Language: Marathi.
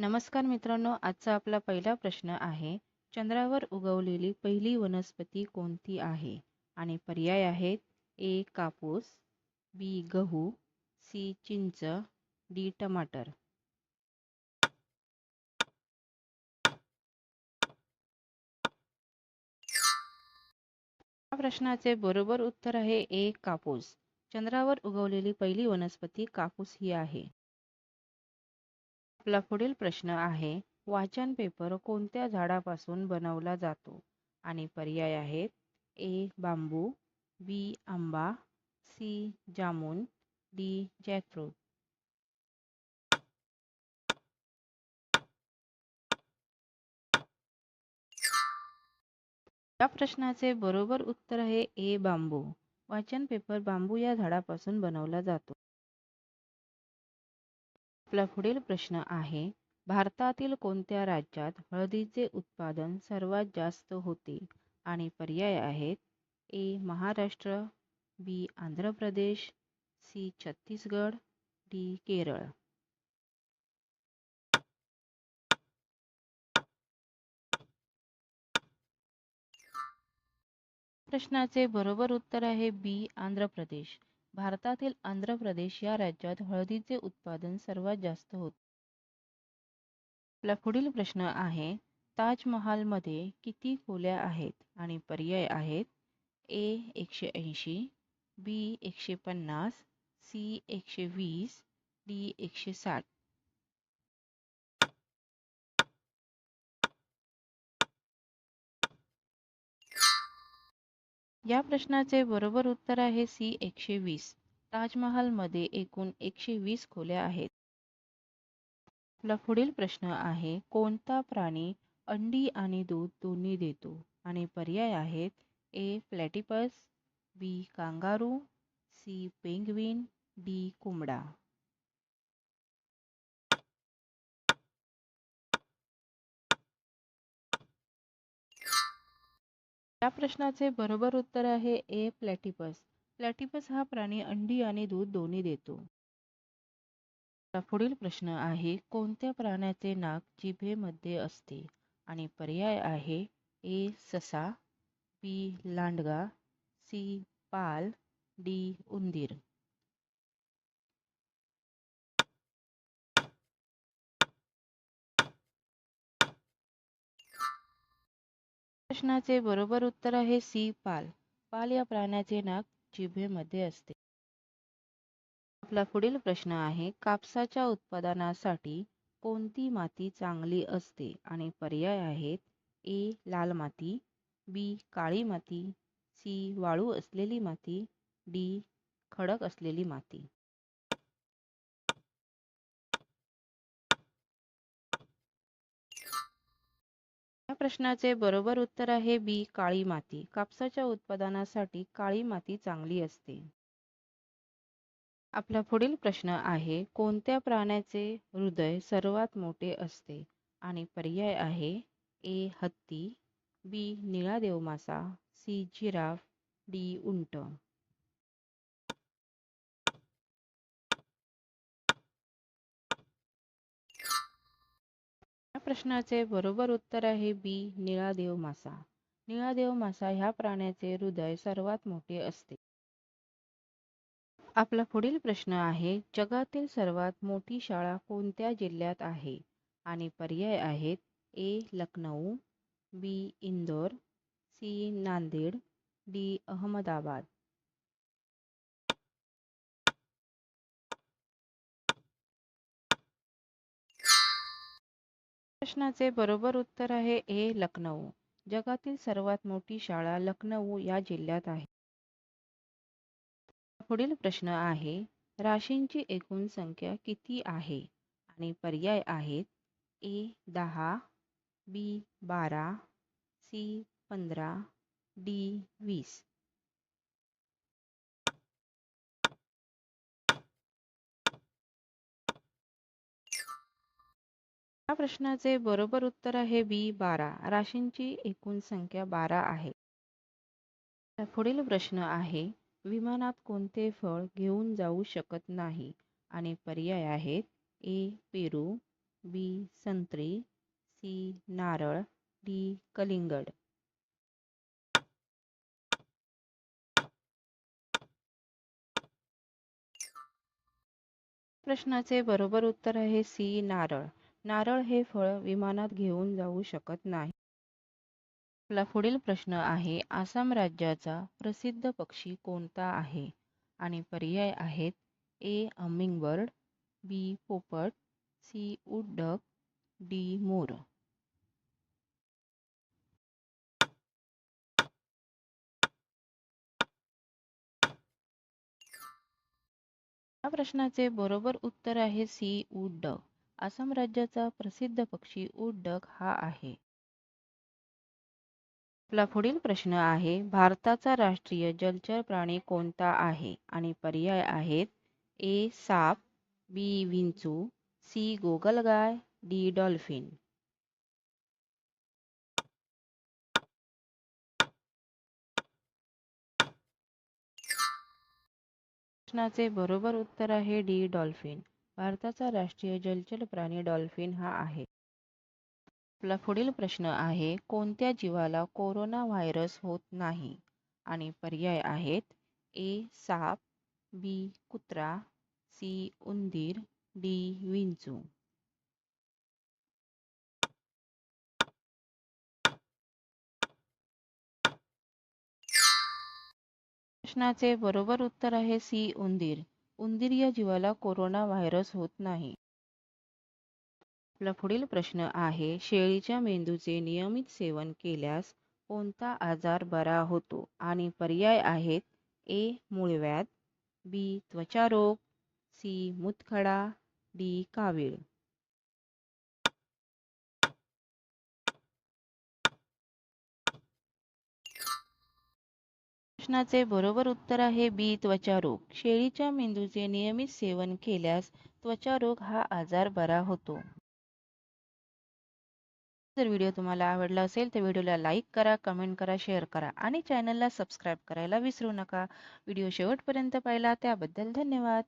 नमस्कार मित्रांनो आजचा आपला पहिला प्रश्न आहे चंद्रावर उगवलेली पहिली वनस्पती कोणती आहे? आणि पर्याय आहेत ए कापूस बी गहू सी चिंच डी टमाटर. या प्रश्नाचे बरोबर उत्तर आहे ए कापूस. चंद्रावर उगवलेली पहिली वनस्पती कापूस ही आहे. आपला पुढील प्रश्न आहे वाचन पेपर कोणत्या झाडापासून बनवला जातो? आणि पर्याय आहेत ए बांबू बी आंबा सी जामून डी जॅकफ्रूट. या प्रश्नाचे बरोबर उत्तर आहे ए बांबू. वाचन पेपर बांबू या झाडापासून बनवला जातो. आपला पुढील प्रश्न आहे भारतातील कोणत्या राज्यात हळदीचे उत्पादन सर्वात जास्त होते? आणि पर्याय आहेत A Maharashtra B Andhra Pradesh C Chhattisgarh D Kerala. प्रश्नाचे बरोबर उत्तर आहे बी आंध्र प्रदेश. भारतातील आंध्र प्रदेश या राज्यात हळदीचे उत्पादन सर्वात जास्त होते. आपला पुढील प्रश्न आहे ताजमहालमध्ये किती खोल्या आहेत आणि पर्याय आहेत? ए एकशे ऐंशी बी एकशे पन्नास सी एकशे वीस डी एकशे साठ. या प्रश्नाचे बरोबर उत्तर आहे सी एकशे वीस. ताजमहालमध्ये एकूण एकशे वीस खोल्या आहेत. आपला पुढील प्रश्न आहे कोणता प्राणी अंडी आणि दूध दोन्ही देतो आणि पर्याय आहेत A platypus B kangaroo C penguin D कोंबडा या प्रश्नाचे बरोबर उत्तर आहे ए प्लॅटिपस प्लॅटिपस हा प्राणी अंडी आणि दूध दोन्ही देतो. पुढील प्रश्न आहे कोणत्या प्राण्याचे नाक जिभेमध्ये असते? आणि पर्याय आहे ए ससा बी लांडगा सी पाल डी उंदीर. प्रश्नाचे बरोबर उत्तर आहे सी पाल. पाल या प्राण्याचे नाक जिभेमध्ये असते. आपला पुढील प्रश्न आहे कापसाच्या उत्पादनासाठी कोणती माती चांगली असते? आणि पर्याय आहेत ए लाल माती बी काळी माती सी वाळू असलेली माती डी खडक असलेली माती. प्रश्नाचे बरोबर उत्तर आहे बी काळी माती. कापसाच्या उत्पादनासाठी काळी माती चांगली असते. आपला पुढील प्रश्न आहे कोणत्या प्राण्याचे हृदय सर्वात मोठे असते? आणि पर्याय आहे ए हत्ती बी निळा देवमासा सी जिराफ डी उंट. प्रश्नाचे बरोबर उत्तर आहे बी निळा देव मासा. निळा देव मासा ह्या प्राण्याचे हृदय सर्वात मोठे असते. आपला पुढील प्रश्न आहे जगातील सर्वात मोठी शाळा कोणत्या जिल्ह्यात आहे? आणि पर्याय आहेत A Lucknow B Indore C Nanded D Ahmedabad. प्रश्नाचे बरोबर उत्तर आहे ए लखनऊ. जगातील सर्वात मोठी शाळा लखनऊ या जिल्ह्यात आहे. पुढील प्रश्न आहे राशींची एकूण संख्या किती आहे आणि पर्याय आहेत? ए दहा बी बारा सी पंधरा डी वीस. या प्रश्नाचे बरोबर उत्तर आहे बी बारा. राशींची एकूण संख्या बारा आहे. पुढील प्रश्न आहे विमानात कोणते फळ घेऊन जाऊ शकत नाही? आणि पर्याय आहेत ए पेरू बी संत्री सी नारळ डी कलिंगड. प्रश्नाचे बरोबर उत्तर आहे सी नारळ. नारळ हे फळ विमानात घेऊन जाऊ शकत नाही. आपला पुढील प्रश्न आहे आसाम राज्याचा प्रसिद्ध पक्षी कोणता आहे? आणि पर्याय आहेत ए. हमिंगबर्ड बी. पोपट सी. उड्डक डी. मोर. या प्रश्नाचे बरोबर उत्तर आहे सी. उड्डक. आसाम राज्याचा प्रसिद्ध पक्षी उड्डक हा आहे. आपला पुढील प्रश्न आहे भारताचा राष्ट्रीय जलचर प्राणी कोणता आहे आणि पर्याय आहेत? ए साप बी विंचू सी गोगलगाय डी डॉल्फिन. प्रश्नाचे बरोबर उत्तर आहे डी डॉल्फिन. भारताचा राष्ट्रीय जलचर प्राणी डॉल्फिन हा आहे. आपला पुढील प्रश्न आहे कोणत्या जीवाला कोरोना व्हायरस होत नाही? आणि पर्याय आहेत ए साप बी कुत्रा सी उंदीर डी विंचू. प्रश्नाचे बरोबर उत्तर आहे सी उंदीर. उंदीर या जीवाला कोरोना व्हायरस होत नाही. आपला पुढील प्रश्न आहे शेळीच्या मेंदूचे नियमित सेवन केल्यास कोणता आजार बरा होतो? आणि पर्याय आहेत ए मूळव्याध बी त्वचारोग सी मुतखडा डी कावीळ. प्रश्नाचे बरोबर उत्तर आहे बी त्वचारोग. शेळीच्या मेंदूचे नियमित सेवन केल्यास त्वचारोग हा आजार बरा होतो. जर व्हिडिओ तुम्हाला आवडला असेल तर व्हिडिओला लाईक करा कमेंट करा शेअर करा आणि चॅनलला सबस्क्राईब करायला विसरू नका. व्हिडिओ शेवटपर्यंत पाहिला त्याबद्दल धन्यवाद.